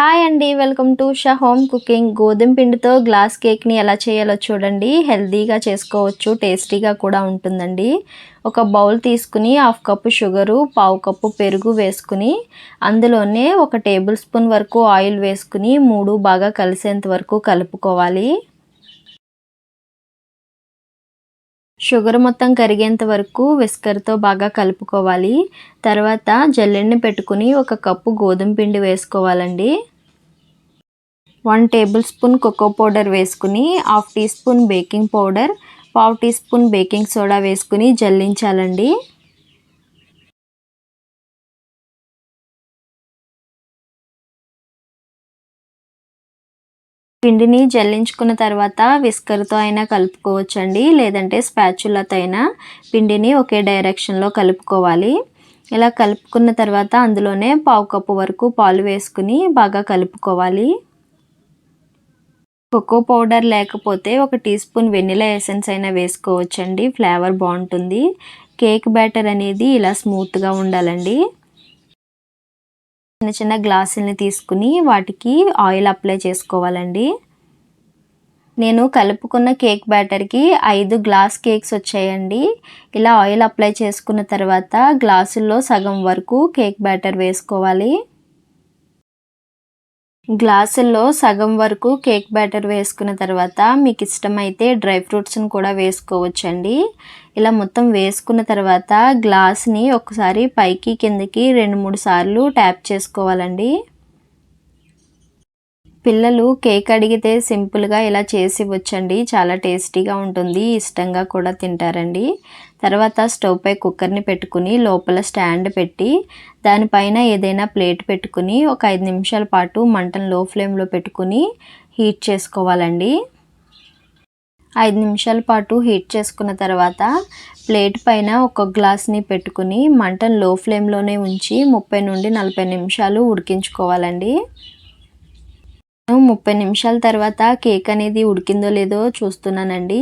Hi అండి welcome to Shah home cooking. గోధుమ పిండితో గ్లాస్ కేక్ని ఎలా చేయాలో చూడండి. హెల్తీగా చేసుకోవచ్చు టేస్టీగా కూడా ఉంటుందండి. ఒక బౌల్ తీసుకుని హాఫ్ కప్పు షుగరు పావు కప్పు పెరుగు వేసుకుని అందులోనే ఒక టేబుల్ స్పూన్ వరకు ఆయిల్ వేసుకుని మూడు బాగా కలిసేంత వరకు కలుపుకోవాలి. షుగర్ మొత్తం కరిగేంత వరకు విస్కర్తో బాగా కలుపుకోవాలి. తర్వాత జల్లెడని పెట్టుకుని ఒక కప్పు గోధుమ పిండి వేసుకోవాలండి. One tablespoon cocoa powder వేసుకుని half teaspoon baking powder పావు టీ స్పూన్ బేకింగ్ సోడా వేసుకుని జల్లించాలండి. పిండిని జల్లించుకున్న తర్వాత విస్కర్తో అయినా కలుపుకోవచ్చండి లేదంటే స్పాచులతో అయినా పిండిని ఒకే డైరెక్షన్లో కలుపుకోవాలి. ఇలా కలుపుకున్న తర్వాత అందులోనే పావు కప్పు వరకు పాలు వేసుకుని బాగా కలుపుకోవాలి. కోకో పౌడర్ లేకపోతే ఒక టీ స్పూన్ వెనిలా ఎసెన్స్ అయినా వేసుకోవచ్చండి ఫ్లేవర్ బాగుంటుంది. కేక్ బ్యాటర్ అనేది ఇలా స్మూత్గా ఉండాలండి. చిన్న చిన్న గ్లాసుల్ని తీసుకుని వాటికి ఆయిల్ అప్లై చేసుకోవాలండి. నేను కలుపుకున్న కేక్ బ్యాటర్కి ఐదు గ్లాస్ కేక్స్ వచ్చాయండి. ఇలా ఆయిల్ అప్లై చేసుకున్న తర్వాత గ్లాసుల్లో సగం వరకు కేక్ బ్యాటర్ వేసుకోవాలి. గ్లాసుల్లో సగం వరకు కేక్ బ్యాటర్ వేసుకున్న తర్వాత మీకు ఇష్టమైతే డ్రై ఫ్రూట్స్ని కూడా వేసుకోవచ్చండి. ఇలా మొత్తం వేసుకున్న తర్వాత గ్లాస్ని ఒకసారి పైకి కిందకి రెండు మూడు సార్లు ట్యాప్ చేసుకోవాలండి. పిల్లలు కేక్ అడిగితే సింపుల్గా ఇలా చేసి ఇవ్వచ్చండి. చాలా టేస్టీగా ఉంటుంది. ఇష్టంగా కూడా తింటారండి. తర్వాత స్టవ్ పై కుక్కర్ని పెట్టుకుని లోపల స్టాండ్ పెట్టి దానిపైన ఏదైనా ప్లేట్ పెట్టుకుని ఒక ఐదు నిమిషాల పాటు మంటను లో ఫ్లేమ్లో పెట్టుకుని హీట్ చేసుకోవాలండి. ఐదు నిమిషాల పాటు హీట్ చేసుకున్న తర్వాత ప్లేట్ పైన ఒక గ్లాస్ని పెట్టుకుని మంటను లో ఫ్లేమ్లోనే ఉంచి ముప్పై నుండి నలభై నిమిషాలు ఉడికించుకోవాలండి. ముప్పై నిమిషాల తర్వాత కేక్ అనేది ఉడికిందో లేదో చూస్తున్నానండి.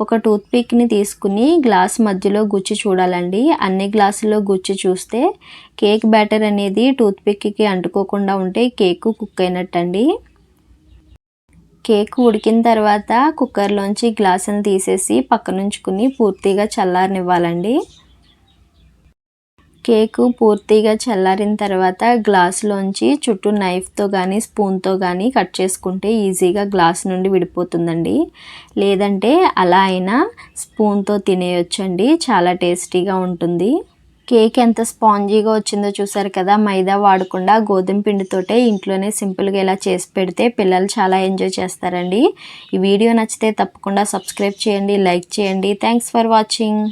ఒక టూత్ పిక్ని తీసుకుని గ్లాస్ మధ్యలో గుచ్చి చూడాలండి. అన్ని గ్లాసుల్లో గుచ్చి చూస్తే కేక్ బ్యాటర్ అనేది టూత్ పిక్కి అంటుకోకుండా ఉంటే కేక్ కుక్ అయినట్టండి. కేక్ ఉడికిన తర్వాత కుక్కర్లోంచి గ్లాసుని తీసేసి పక్కనుంచుకుని పూర్తిగా చల్లారనివ్వాలండి. కేకు పూర్తిగా చల్లారిన తర్వాత గ్లాస్లోంచి చుట్టూ నైఫ్తో కానీ స్పూన్తో కానీ కట్ చేసుకుంటే ఈజీగా గ్లాస్ నుండి విడిపోతుందండి. లేదంటే అలా అయినా స్పూన్తో తినేయొచ్చండి. చాలా టేస్టీగా ఉంటుంది. కేక్ ఎంత స్పాంజీగా వచ్చిందో చూసారు కదా మైదా వాడకుండా గోధుమ పిండితోటే ఇంట్లోనే సింపుల్గా ఇలా చేసి పెడితే పిల్లలు చాలా ఎంజాయ్ చేస్తారండి. ఈ వీడియో నచ్చితే తప్పకుండా సబ్స్క్రైబ్ చేయండి లైక్ చేయండి. Thanks for watching.